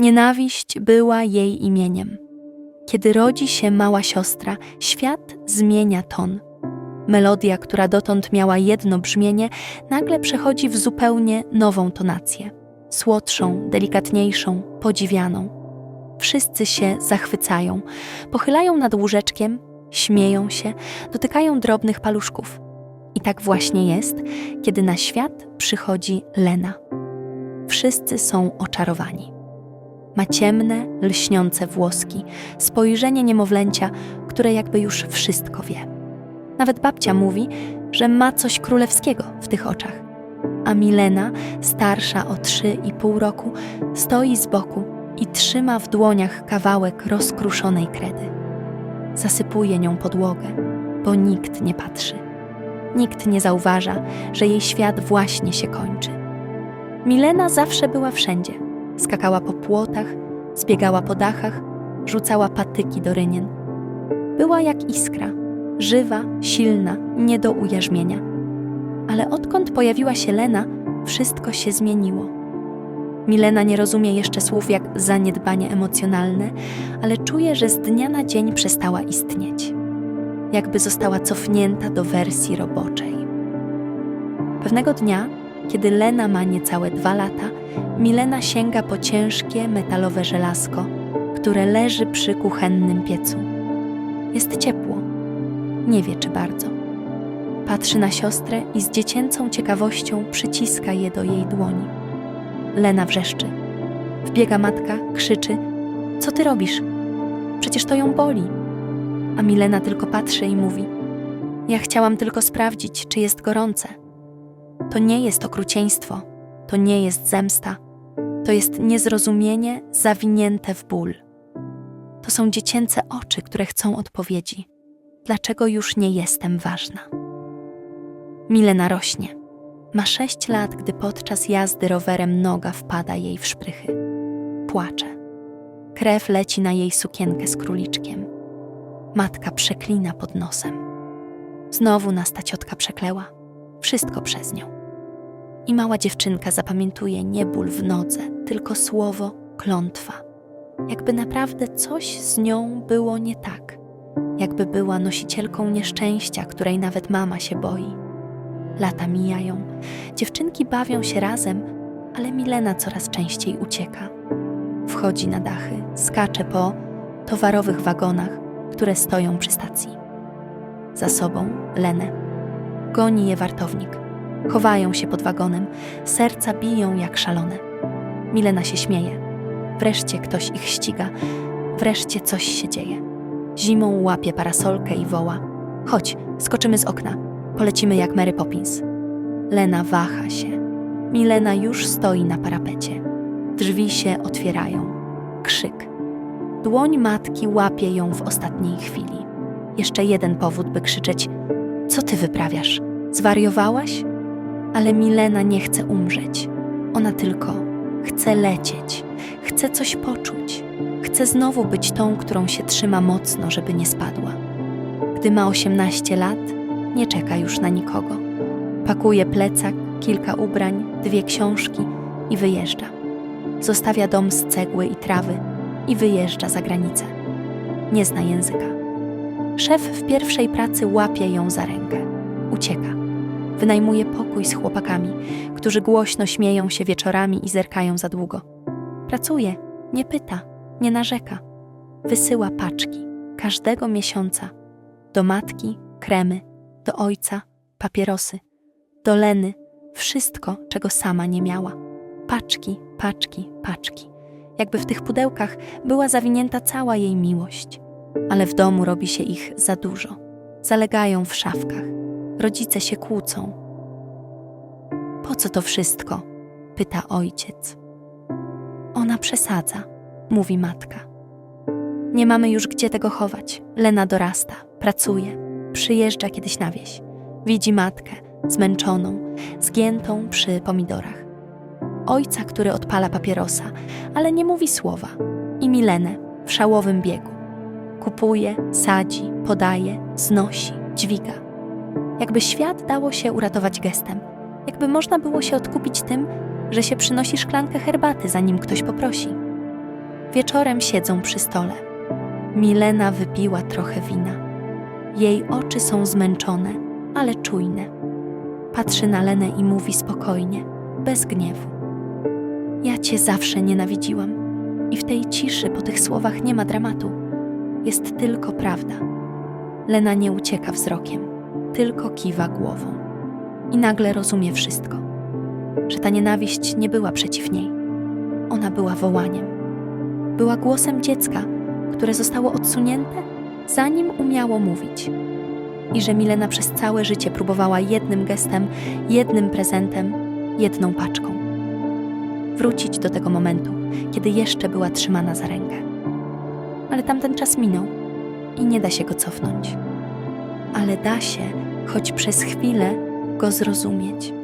Nienawiść była jej imieniem. Kiedy rodzi się mała siostra, świat zmienia ton. Melodia, która dotąd miała jedno brzmienie, nagle przechodzi w zupełnie nową tonację słodszą, delikatniejszą, podziwianą. Wszyscy się zachwycają, pochylają nad łóżeczkiem, śmieją się, dotykają drobnych paluszków. I tak właśnie jest, kiedy na świat przychodzi Lena. Wszyscy są oczarowani. Ma ciemne, lśniące włoski, spojrzenie niemowlęcia, które jakby już wszystko wie. Nawet babcia mówi, że ma coś królewskiego w tych oczach. A Milena, starsza o trzy i pół roku, stoi z boku i trzyma w dłoniach kawałek rozkruszonej kredy. Zasypuje nią podłogę, bo nikt nie patrzy. Nikt nie zauważa, że jej świat właśnie się kończy. Milena zawsze była wszędzie. Skakała po płotach, zbiegała po dachach, rzucała patyki do rynien. Była jak iskra, żywa, silna, nie do ujarzmienia. Ale odkąd pojawiła się Lena, wszystko się zmieniło. Milena nie rozumie jeszcze słów jak zaniedbanie emocjonalne, ale czuje, że z dnia na dzień przestała istnieć. Jakby została cofnięta do wersji roboczej. Pewnego dnia, kiedy Lena ma niecałe dwa lata, Milena sięga po ciężkie metalowe żelazko, które leży przy kuchennym piecu. Jest ciepło. Nie wie, czy bardzo. Patrzy na siostrę i z dziecięcą ciekawością przyciska je do jej dłoni. Lena wrzeszczy. Wbiega matka, krzyczy: Co ty robisz? Przecież to ją boli. A Milena tylko patrzy i mówi: Ja chciałam tylko sprawdzić, czy jest gorące. To nie jest okrucieństwo, to nie jest zemsta, to jest niezrozumienie zawinięte w ból. To są dziecięce oczy, które chcą odpowiedzi. Dlaczego już nie jestem ważna? Milena rośnie. Ma sześć lat, gdy podczas jazdy rowerem noga wpada jej w szprychy. Płacze. Krew leci na jej sukienkę z króliczkiem. Matka przeklina pod nosem. Znowu nas ta ciotka przekleła. Wszystko przez nią. I mała dziewczynka zapamiętuje nie ból w nodze, tylko słowo klątwa. Jakby naprawdę coś z nią było nie tak. Jakby była nosicielką nieszczęścia, której nawet mama się boi. Lata mijają, dziewczynki bawią się razem, ale Milena coraz częściej ucieka. Wchodzi na dachy, skacze po towarowych wagonach, które stoją przy stacji. Za sobą Lenę. Goni je wartownik. Chowają się pod wagonem, serca biją jak szalone. Milena się śmieje. Wreszcie ktoś ich ściga, wreszcie coś się dzieje. Zimą łapie parasolkę i woła: Chodź, skoczymy z okna, polecimy jak Mary Poppins. Lena waha się. Milena już stoi na parapecie. Drzwi się otwierają. Krzyk. Dłoń matki łapie ją w ostatniej chwili. Jeszcze jeden powód, by krzyczeć: Co ty wyprawiasz? Zwariowałaś? Ale Milena nie chce umrzeć. Ona tylko chce lecieć, chce coś poczuć, chce znowu być tą, którą się trzyma mocno, żeby nie spadła. Gdy ma 18 lat, nie czeka już na nikogo. Pakuje plecak, kilka ubrań, dwie książki i wyjeżdża. Zostawia dom z cegły i trawy i wyjeżdża za granicę. Nie zna języka. Szef w pierwszej pracy łapie ją za rękę. Ucieka. Wynajmuje pokój z chłopakami, którzy głośno śmieją się wieczorami i zerkają za długo. Pracuje, nie pyta, nie narzeka. Wysyła paczki każdego miesiąca do matki kremy, do ojca papierosy, do Leny wszystko, czego sama nie miała. Paczki, paczki, paczki. Jakby w tych pudełkach była zawinięta cała jej miłość. Ale w domu robi się ich za dużo. Zalegają w szafkach. Rodzice się kłócą. Po co to wszystko? pyta ojciec. Ona przesadza, mówi matka. Nie mamy już gdzie tego chować. Lena dorasta, pracuje, przyjeżdża kiedyś na wieś. Widzi matkę, zmęczoną, zgiętą przy pomidorach. Ojca, który odpala papierosa, ale nie mówi słowa. I Milenę w szałowym biegu. Kupuje, sadzi, podaje, znosi, dźwiga. Jakby świat dało się uratować gestem. Jakby można było się odkupić tym, że się przynosi szklankę herbaty, zanim ktoś poprosi. Wieczorem siedzą przy stole. Milena wypiła trochę wina. Jej oczy są zmęczone, ale czujne. Patrzy na Lenę i mówi spokojnie, bez gniewu. Ja cię zawsze nienawidziłam i w tej ciszy po tych słowach nie ma dramatu. Jest tylko prawda. Lena nie ucieka wzrokiem, tylko kiwa głową. I nagle rozumie wszystko, że ta nienawiść nie była przeciw niej. Ona była wołaniem. Była głosem dziecka, które zostało odsunięte, zanim umiało mówić. I że Milena przez całe życie próbowała jednym gestem, jednym prezentem, jedną paczką. Wrócić do tego momentu, kiedy jeszcze była trzymana za rękę. Ale tamten czas minął i nie da się go cofnąć. Ale da się, choć przez chwilę, go zrozumieć.